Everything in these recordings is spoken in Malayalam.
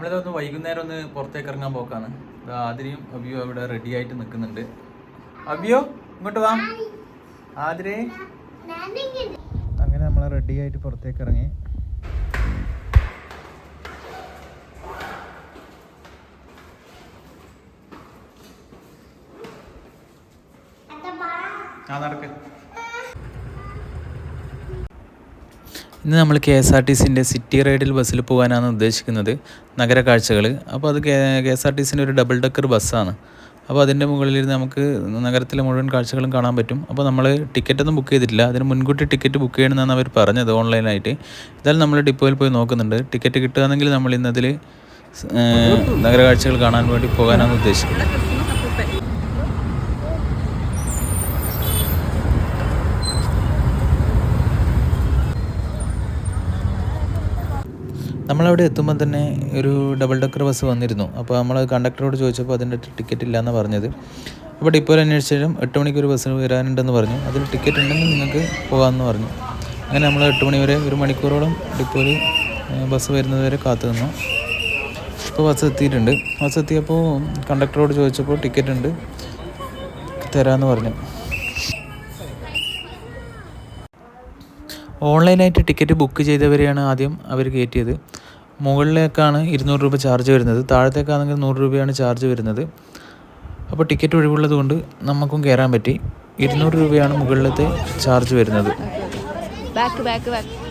നമ്മളിതൊന്ന് വൈകുന്നേരം ഒന്ന് പുറത്തേക്ക് ഇറങ്ങാൻ പോക്കാണ് ആതിരയും അബിയോ അവിടെ റെഡി ആയിട്ട് നിൽക്കുന്നുണ്ട്. അബിയോ ഇങ്ങോട്ട് വാ. ആതിരേ. അങ്ങനെ നമ്മൾ റെഡി ആയിട്ട് പുറത്തേക്ക് ഇറങ്ങി ആ നടക്ക്. ഇന്ന് നമ്മൾ കെ എസ് ആർ ടി സിന്റെ സിറ്റി റൈഡിൽ ബസ്സിൽ പോകാനാണ് ഉദ്ദേശിക്കുന്നത് നഗര കാഴ്ചകൾ. അപ്പോൾ അത് കെ എസ് ആർ ടി സിന്റെ ഒരു ഡബിൾ ഡെക്കർ ബസ്സാണ്. അപ്പോൾ അതിന്റെ മുകളിലിരുന്ന് നമുക്ക് നഗരത്തിലെ മുഴുവൻ കാഴ്ചകളും കാണാൻ പറ്റും. അപ്പോൾ നമ്മൾ ടിക്കറ്റൊന്നും ബുക്ക് ചെയ്തിട്ടില്ല. അതിന് മുൻകൂട്ടി ടിക്കറ്റ് ബുക്ക് ചെയ്യണമെന്നാണ് അവർ പറഞ്ഞത് ഓൺലൈനായിട്ട്. എന്തായാലും നമ്മൾ ഡിപ്പോയിൽ പോയി നോക്കുന്നുണ്ട്. ടിക്കറ്റ് കിട്ടുകയാണെങ്കിൽ നമ്മൾ ഇന്നതിൽ നഗര കാഴ്ചകൾ കാണാൻ വേണ്ടി പോകാനാണ് ഉദ്ദേശിക്കുന്നത്. നമ്മളവിടെ എത്തുമ്പോൾ തന്നെ ഒരു ഡബിൾ ഡെക്കർ ബസ് വന്നിരുന്നു. അപ്പോൾ നമ്മൾ കണ്ടക്ടറോട് ചോദിച്ചപ്പോൾ അതിന്റെ ടിക്കറ്റ് ഇല്ലയെന്നാണ് പറഞ്ഞത്. അപ്പോൾ ഡിപ്പോയിൽ അന്വേഷിച്ചാലും എട്ട് മണിക്ക് ഒരു ബസ് വരാനുണ്ടെന്ന് പറഞ്ഞു. അതിൽ ടിക്കറ്റ് ഉണ്ടെങ്കിൽ നിങ്ങൾക്ക് പോകാമെന്ന് പറഞ്ഞു. അങ്ങനെ നമ്മൾ എട്ട് മണി വരെ ഒരു മണിക്കൂറോളം ഡിപ്പോയിൽ ബസ് വരുന്നത് വരെ കാത്തു നിന്നു. ഇപ്പോൾ ബസ് എത്തിയിട്ടുണ്ട്. ബസ് എത്തിയപ്പോൾ കണ്ടക്ടറോട് ചോദിച്ചപ്പോൾ ടിക്കറ്റ് ഉണ്ട്. തരാമെന്ന് പറഞ്ഞു. ഓൺലൈനായിട്ട് ടിക്കറ്റ് ബുക്ക് ചെയ്തവരെയാണ് ആദ്യം അവർ കയറ്റിയത് മുകളിലേക്കാണ് ഇരുന്നൂറ് രൂപ ചാർജ് വരുന്നത്. താഴത്തേക്കാണെങ്കിൽ നൂറ് രൂപയാണ് ചാർജ് വരുന്നത്. അപ്പോൾ ടിക്കറ്റ് ഒഴിവുള്ളത് കൊണ്ട് നമുക്കും കയറാൻ പറ്റി. ഇരുന്നൂറ് രൂപയാണ് മുകളിലത്തെ ചാർജ് വരുന്നത്. Back back back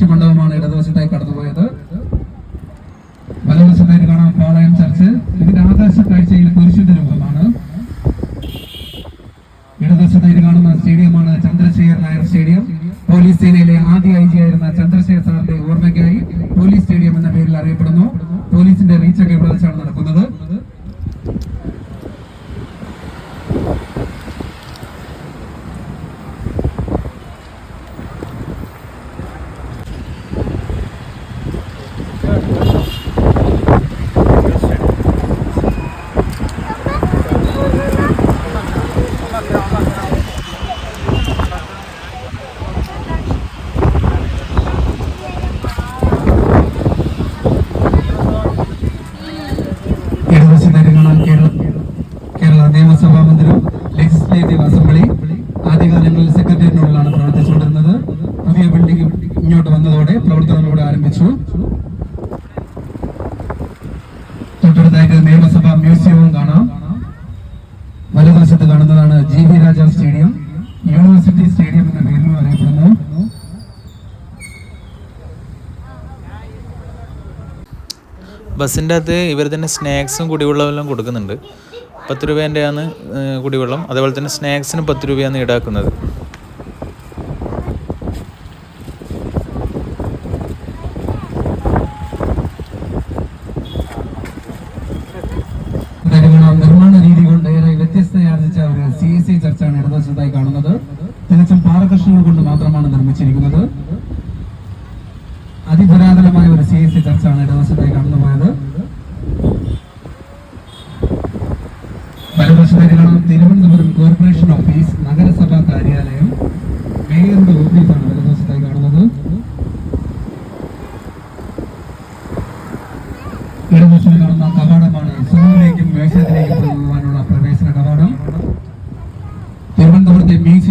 രക്തസാക്ഷി ആരംഭിച്ചു തൊട്ടടുത്തായിട്ട് നിയമസഭാ മ്യൂസിയവും കാണാം. വലതുവശത്ത് കാണുന്നതാണ് G V Raja stadium. University stadium എന്ന പേരിലും അറിയപ്പെടുന്നു. ബസ്സിന്റെ അകത്ത് ഇവർ തന്നെ സ്നാക്സും കുടിവെള്ളമെല്ലാം കൊടുക്കുന്നുണ്ട്. പത്ത് രൂപേന്റെയാണ് കുടിവെള്ളം. അതേപോലെ തന്നെ സ്നാക്സിന് പത്ത് രൂപയാണ് ഈടാക്കുന്നത്. വ്യത്യസ്തയാർജിച്ച ഒരു സി എസ് സി ചർച്ചാണ് ഇടതുവശത്തായി കാണുന്നത്. തികച്ചും പാറകഷ്ണങ്ങൾ കൊണ്ട് മാത്രമാണ് നിർമ്മിച്ചിരിക്കുന്നത്. അതിപുരാതനമായ ഒരു സി എസ് സി ചർച്ചാണ് ഇടതുവശത്തായി കടന്നു പോയത്. വലതുവശത്തേക്ക് കാണാം തിരുവനന്തപുരം കോർപ്പറേഷൻ ഓഫീസ് നഗരസഭാ കാര്യാലയം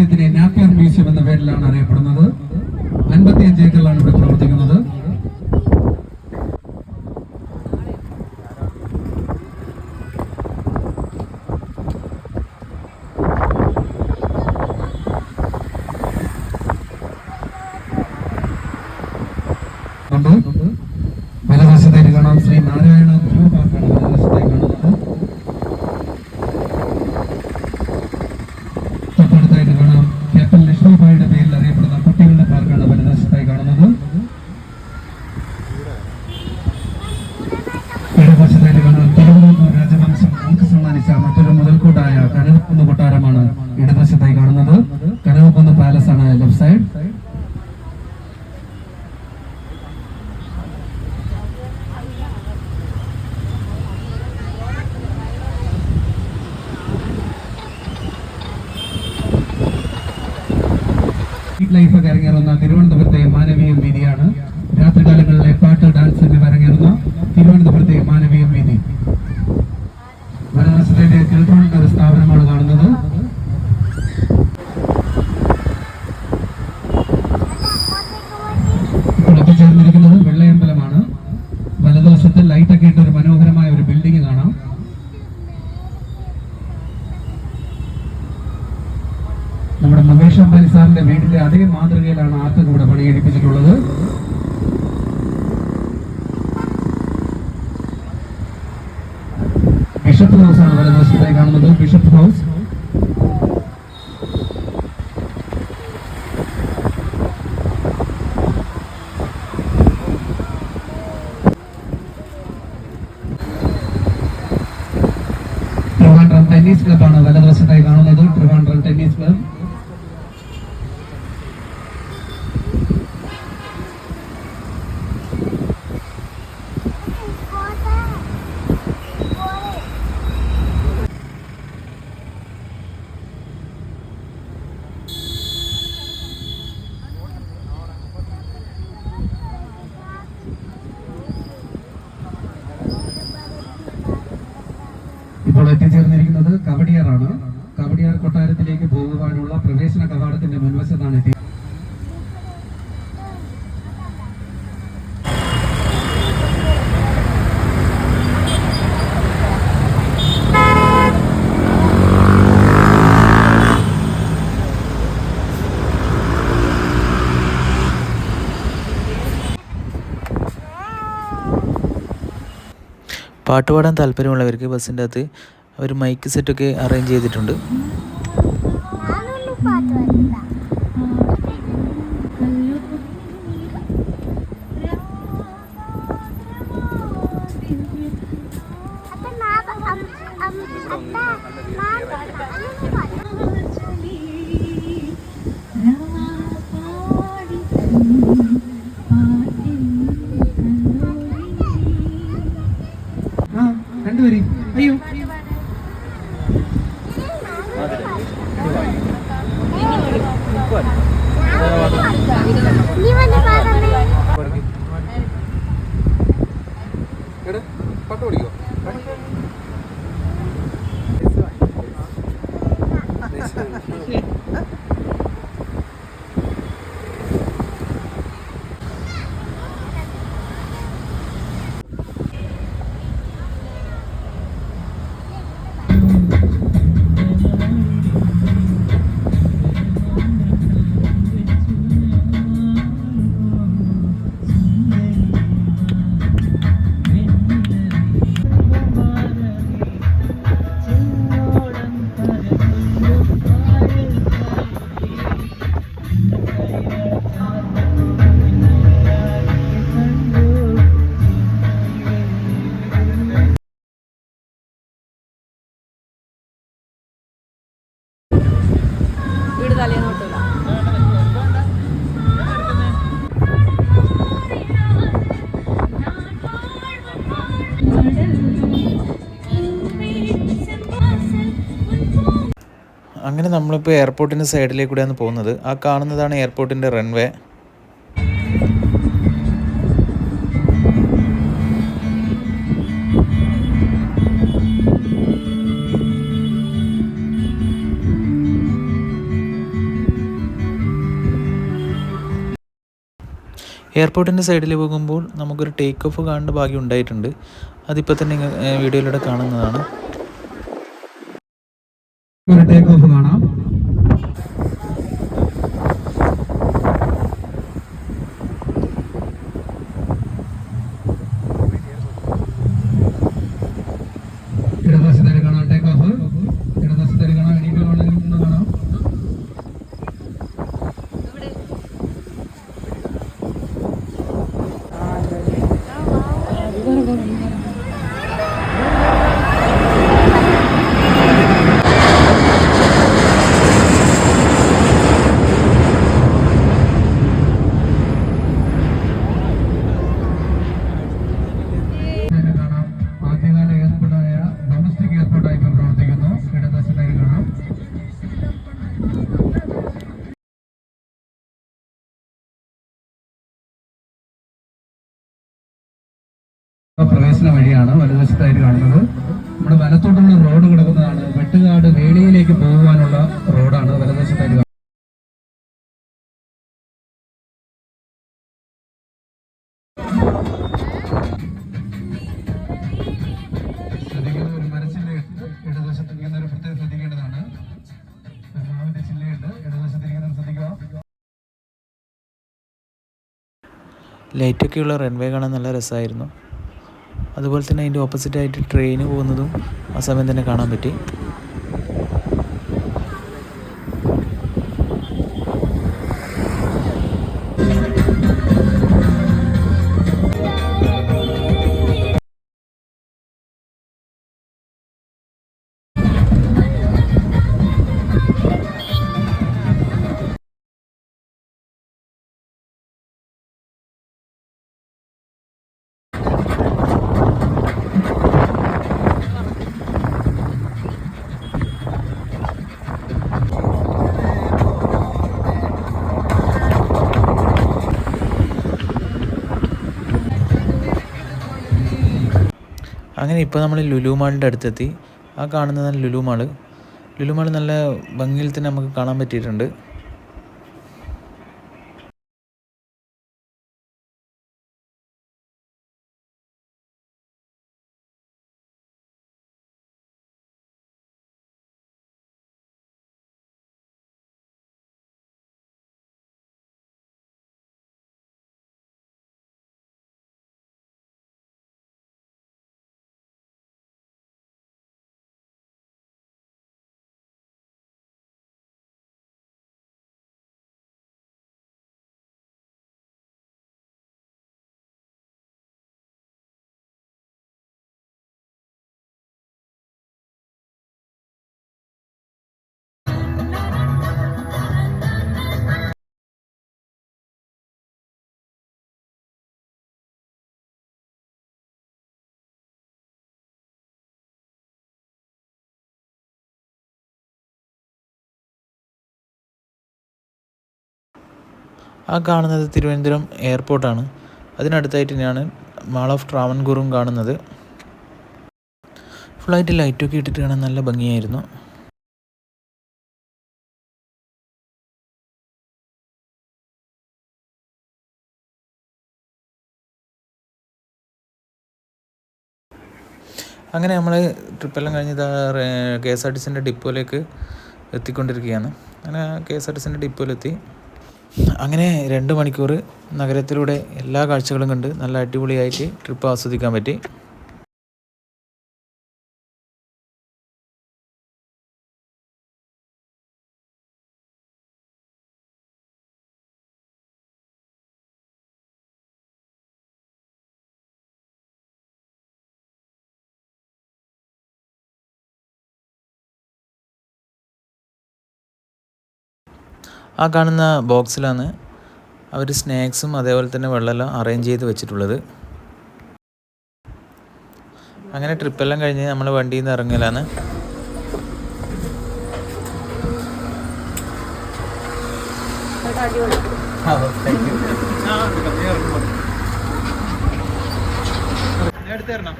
മ്യൂസിയത്തിനെ നാപ്പിയർ മ്യൂസിയം എന്ന പേരിലാണ് അറിയപ്പെടുന്നത്. പീഠം ബിഷപ്പ് ഹൗസ് ആണ് വലതുവശത്തായി കാണുന്നത് ബിഷപ്പ് ഹൗസ് പാട്ട് പാടാൻ താല്പര്യമുള്ളവർക്ക് ബസ്സിന്റെ അകത്ത് ഒരു മൈക്ക് സെറ്റൊക്കെ അറേഞ്ച് ചെയ്തിട്ടുണ്ട്. അങ്ങനെ നമ്മളിപ്പോൾ എയർപോർട്ടിന്റെ സൈഡിലേക്ക് കൂടെയാണ് പോകുന്നത്. ആ കാണുന്നതാണ് എയർപോർട്ടിന്റെ റൺവേ എയർപോർട്ടിന്റെ സൈഡിൽ പോകുമ്പോൾ നമുക്കൊരു ടേക്ക് ഓഫ് കാണേണ്ട ഭാഗ്യം ഉണ്ടായിട്ടുണ്ട്. അതിപ്പോൾ തന്നെ വീഡിയോയിലൂടെ കാണുന്നതാണ്. ടേക്ക് ഓഫ് വഴിയാണ് വലതുവശത്തായിട്ട് കാണുന്നത്. നമ്മുടെ വലത്തോട്ടുള്ള റോഡ് കിടക്കുന്നതാണ്. വെട്ടുകാട് വേളിയിലേക്ക് പോകുവാനുള്ള റോഡാണ് വലതുവശത്തായിട്ട് ലൈറ്റൊക്കെയുള്ള റൺവേ കാണാൻ നല്ല രസമായിരുന്നു. അതുപോലെ തന്നെ അതിന്റെ ഓപ്പോസിറ്റായിട്ട് ട്രെയിൻ പോകുന്നതും ആ സമയം തന്നെ കാണാൻ പറ്റി. അങ്ങനെ ഇപ്പോൾ നമ്മൾ ലുലു മാളിന്റെ അടുത്തെത്തി. ആ കാണുന്നതാണ് ലുലു മാൾ ലുലു മാൾ നല്ല ഭംഗിയിൽ തന്നെ നമുക്ക് കാണാൻ പറ്റിയിട്ടുണ്ട്. ആ കാണുന്നത് തിരുവനന്തപുരം എയർപോർട്ടാണ്. അതിനടുത്തായിട്ട് തന്നെയാണ് മാൾ ഓഫ് ട്രാവൻകൂറും കാണുന്നത്. ഫുള്ളായിട്ട് ലൈറ്റൊക്കെ ഇട്ടിട്ട് കാണാൻ നല്ല ഭംഗിയായിരുന്നു. അങ്ങനെ നമ്മൾ ട്രിപ്പെല്ലാം കഴിഞ്ഞ് കെ എസ് ആർ ടി സിന്റെ ഡിപ്പോയിലേക്ക് എത്തിക്കൊണ്ടിരിക്കുകയാണ്. അങ്ങനെ കെ എസ് ആർ ടി സിന്റെ ഡിപ്പോയിലെത്തി. അങ്ങനെ രണ്ട് മണിക്കൂർ നഗരത്തിലൂടെ എല്ലാ കാഴ്ചകളും കണ്ട് നല്ല അടിപൊളിയായിട്ട് ട്രിപ്പ് ആസ്വദിക്കാൻ പറ്റി. ആ കാണുന്ന ബോക്സിലാണ് അവർ സ്നാക്സും അതേപോലെ തന്നെ വെള്ളമെല്ലാം അറേഞ്ച് ചെയ്ത് വെച്ചിട്ടുള്ളത്. അങ്ങനെ ട്രിപ്പെല്ലാം കഴിഞ്ഞ് നമ്മൾ വണ്ടിയിൽ നിന്ന് ഇറങ്ങലാണ് തരണം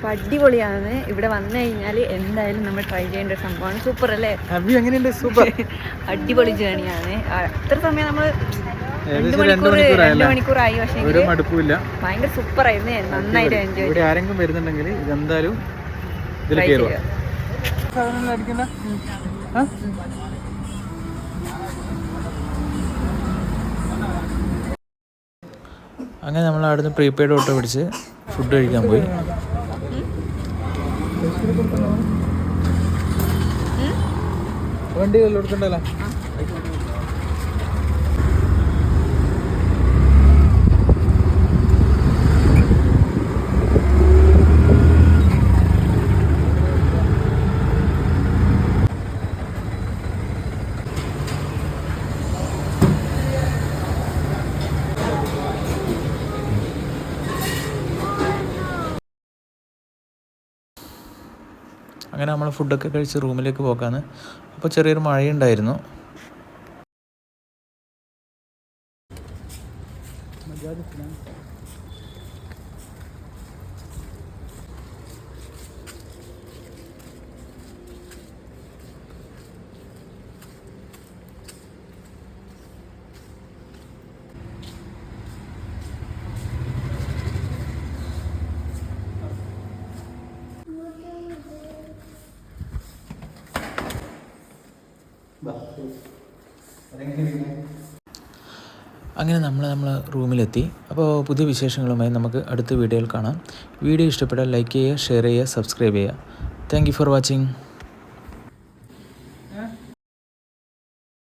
അപ്പൊ അടിപൊളിയാണ്. ഇവിടെ വന്നു കഴിഞ്ഞാൽ എന്തായാലും നമ്മൾ ട്രൈ ചെയ്യേണ്ട ഒരു സംഭവമാണ്. സൂപ്പർ അല്ലേ? എങ്ങനെയുണ്ട്? സൂപ്പർ അടിപൊളി ജേണിയാണ് അത്ര സമയം നമ്മൾ? മണിക്കൂറായി പക്ഷേ ഭയങ്കര സൂപ്പർ ആയിരുന്നു. നന്നായിട്ട് എൻജോയ് ഇവിടെ ആരെങ്കിലും വരുന്നുണ്ടെങ്കിൽ ഇതെന്തായാലും ഇതിൽ ട്രൈ കയറുക അങ്ങനെ നമ്മൾ അവിടുന്ന് പ്രീപെയ്ഡ് ഓട്ടോ പിടിച്ച് ഫുഡ് കഴിക്കാൻ പോയി. വണ്ടി കൊടുക്കണ്ടല്ലോ അങ്ങനെ നമ്മൾ ഫുഡൊക്കെ കഴിച്ച് റൂമിലേക്ക് പോക്കാന്ന് അപ്പോൾ ചെറിയൊരു മഴയുണ്ടായിരുന്നു. അങ്ങനെ നമ്മൾ നമ്മൾ റൂമിലെത്തി. അപ്പോൾ പുതിയ വിശേഷങ്ങളുമായി നമുക്ക് അടുത്ത വീഡിയോയിൽ കാണാം. വീഡിയോ ഇഷ്ടപ്പെട്ടാൽ ലൈക്ക് ചെയ്യുക ഷെയർ ചെയ്യുക സബ്സ്ക്രൈബ് ചെയ്യുക. Thank for watching.